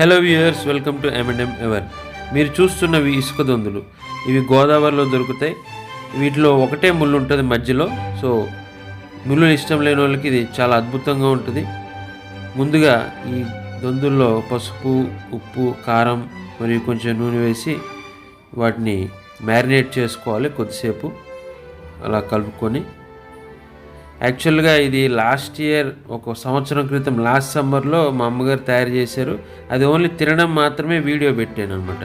Hello viewers welcome to M and M ever మీరు చూస్తున్నవి ఇసుక దొందులు. ఇవి గోదావరిలో దొరుకుతాయి. వీటిలో ఒకటే ముళ్ళు ఉంటుంది మధ్యలో. సో ముళ్ళు ఇష్టం లేని వాళ్ళకి ఇది చాలా అద్భుతంగా ఉంటుంది. ముందుగా ఈ దొందుల్లో పసుపు ఉప్పు కారం మరియు కొంచెం నూనె వేసి వాటిని మ్యారినేట్ చేసుకోవాలి కొద్దిసేపు. అలా కలుపుకొని యాక్చువల్గా ఇది లాస్ట్ ఇయర్ ఒక సంవత్సరం క్రితం లాస్ట్ సమ్మర్లో మా అమ్మగారు తయారు చేశారు. అది ఓన్లీ తినడం మాత్రమే వీడియో పెట్టాను అనమాట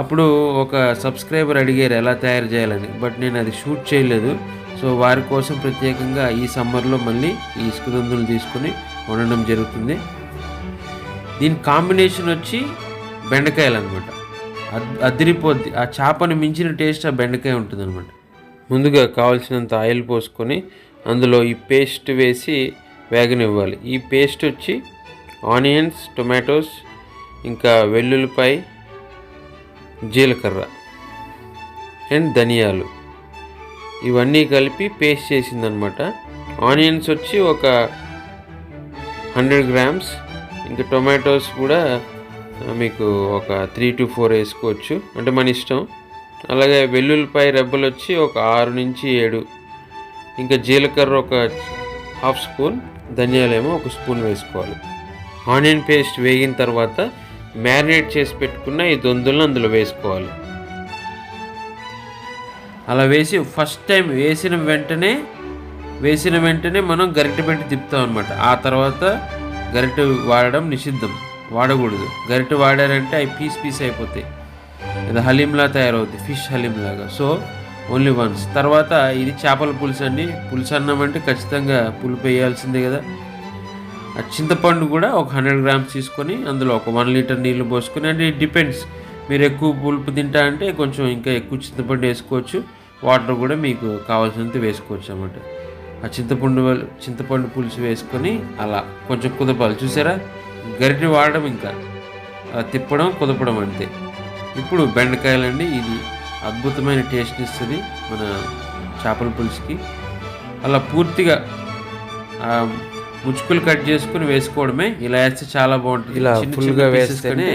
అప్పుడు ఒక సబ్స్క్రైబర్ అడిగారు ఎలా తయారు చేయాలని? బట్ నేను అది షూట్ చేయలేదు. సో వారి కోసం ప్రత్యేకంగా ఈ సమ్మర్లో మళ్ళీ ఈ ఇసుక దుందులు తీసుకొని వండడం జరుగుతుంది. దీని కాంబినేషన్ వచ్చి బెండకాయలు అనమాట అదిరిపోద్ది. ఆ చేపని మించిన టేస్ట్ ఆ బెండకాయ ఉంటుంది అనమాట ముందుగా కావాల్సినంత ఆయిల్ పోసుకొని అందులో ఈ పేస్ట్ వేసి వేగనివ్వాలి. ఈ పేస్ట్ వచ్చి ఆనియన్స్ టొమాటోస్ ఇంకా వెల్లుల్లిపాయ జీలకర్ర అండ్ ధనియాలు. ఇవన్నీ కలిపి పేస్ట్ చేసిందనమాట. ఆనియన్స్ వచ్చి ఒక హండ్రెడ్ గ్రామ్స్ ఇంకా టొమాటోస్ కూడా మీకు ఒక త్రీ టు ఫోర్ వేసుకోవచ్చు. అంటే మన ఇష్టం. అలాగే వెల్లుల్లిపాయ రెబ్బలు వచ్చి ఒక ఆరు నుంచి ఏడు ఇంకా జీలకర్ర ఒక హాఫ్ స్పూన్ ధనియాలేమో ఒక స్పూన్ వేసుకోవాలి. ఆనియన్ పేస్ట్ వేగిన తర్వాత మ్యారినేట్ చేసి పెట్టుకున్న ఈ దొందులను అందులో వేసుకోవాలి. అలా వేసి ఫస్ట్ టైం వేసిన వెంటనే వేసిన వెంటనే మనం గరిటె పెట్టి తిప్పుతాం అనమాట ఆ తర్వాత గరిటె వాడడం నిషిద్ధం వాడకూడదు. గరిటె వాడారంటే అవి పీస్ పీస్ అయిపోతాయి. ఇది హలీంలా తయారవుతుంది ఫిష్ హలీం లాగా సో ఓన్లీ వన్స్ తర్వాత ఇది చేపల పులుసు అండి. పులుసు అన్నం అంటే ఖచ్చితంగా పులుపు వేయాల్సిందే కదా. ఆ చింతపండు కూడా ఒక హండ్రెడ్ గ్రామ్స్ తీసుకొని అందులో ఒక వన్ లీటర్ నీళ్ళు పోసుకొని అంటే ఇట్ డిపెండ్స్ మీరు ఎక్కువ పులుపు తింటా అంటే కొంచెం ఇంకా ఎక్కువ చింతపండు వేసుకోవచ్చు. వాటర్ కూడా మీకు కావాల్సినంత వేసుకోవచ్చు అన్నమాట. ఆ చింతపండు చింతపండు పులుసు వేసుకొని అలా కొంచెం కుదపాలి. చూసారా? గరిటె వాడడం ఇంకా. తిప్పడం కుదపడం అంతే. ఇప్పుడు బెండకాయలండి ఇది అద్భుతమైన టేస్ట్ ఇస్తుంది మన చేపల పులుసుకి. అలా పూర్తిగా ముచ్చుకులు కట్ చేసుకుని వేసుకోవడమే ఇలా వేస్తే చాలా బాగుంటుంది. ఇలా ఫుల్గా వేస్తేనే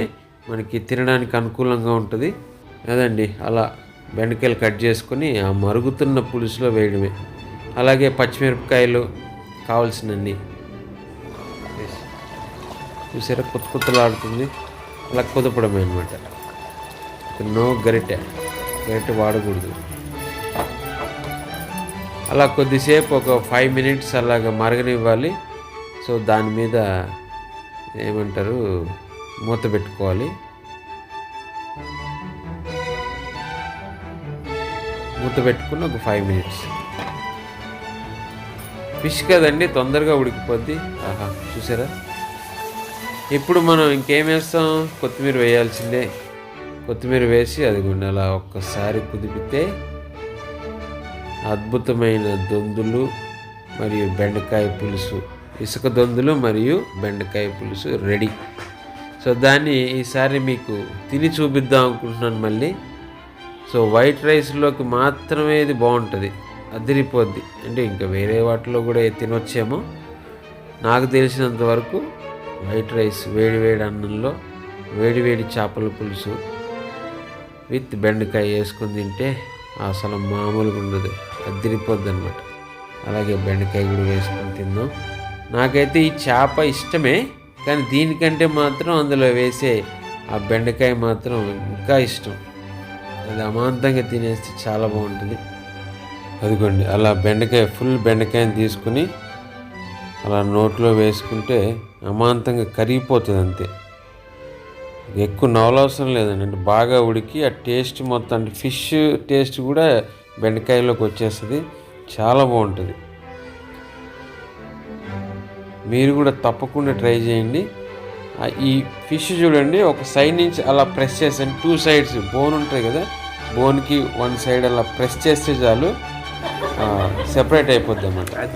మనకి తినడానికి అనుకూలంగా ఉంటుంది. అదండి అలా బెండకాయలు కట్ చేసుకొని ఆ మరుగుతున్న పులుసులో వేయడమే. అలాగే పచ్చిమిరపకాయలు కావాల్సినన్ని. చూసారా కొత్త కొత్తలాడుతుంది. అలా కుదపడమే అనమాట నో గరిటె. గరిటె వాడకూడదు. అలా కొద్దిసేపు ఒక ఫైవ్ మినిట్స్ అలాగ మరగనివ్వాలి. సో దాని మీద ఏమంటారు? మూత పెట్టుకోవాలి. మూత పెట్టుకుని ఒక ఫైవ్ మినిట్స్ ఫిష్ కదండి తొందరగా ఉడికిపోద్ది. ఆహా చూసారా? ఇప్పుడు మనం ఇంకేం వేస్తాం? కొత్తిమీర వేయాల్సిందే. కొత్తిమీర వేసి అది అలా ఒక్కసారి కుదిపితే అద్భుతమైన దొందులు మరియు బెండకాయ పులుసు. ఇసుక దొందులు మరియు బెండకాయ పులుసు రెడీ. సో దాన్ని ఈసారి మీకు తిని చూపిద్దాం అనుకుంటున్నాను మళ్ళీ. సో వైట్ రైస్లోకి మాత్రమే ఇది బాగుంటుంది. అదిరిపోద్ది. అంటే ఇంకా వేరే వాటిలో కూడా తినొచ్చేమో. నాకు తెలిసినంత వరకు వైట్ రైస్ వేడి వేడి అన్నంలో వేడి వేడి చేపల పులుసు విత్ బెండకాయ వేసుకొని తింటే అసలు మామూలుగా ఉండదు. అదిరిపోద్ది అనమాట అలాగే బెండకాయ కూడా వేసుకొని తిందాం. నాకైతే ఈ చేప ఇష్టమే కానీ దీనికంటే మాత్రం అందులో వేసే ఆ బెండకాయ మాత్రం ఇంకా ఇష్టం. అది అమాంతంగా తినేస్తే చాలా బాగుంటుంది. అదిగోండి అలా బెండకాయ ఫుల్ బెండకాయని తీసుకుని అలా నోట్లో వేసుకుంటే అమాంతంగా కరిగిపోతుంది అంతే ఎక్కువ నవలవసరం లేదండి. బాగా ఉడికి ఆ టేస్ట్ మొత్తం అంటే ఫిష్ టేస్ట్ కూడా బెండకాయలోకి వచ్చేస్తుంది. చాలా బాగుంటుంది. మీరు కూడా తప్పకుండా ట్రై చేయండి. ఈ ఫిష్ చూడండి ఒక సైడ్ నుంచి అలా ప్రెస్ చేసాను టూ సైడ్స్ బోన్ ఉంటాయి కదా బోన్కి వన్ సైడ్ అలా ప్రెస్ చేస్తే చాలు సెపరేట్ అయిపోద్ది అన్నమాట.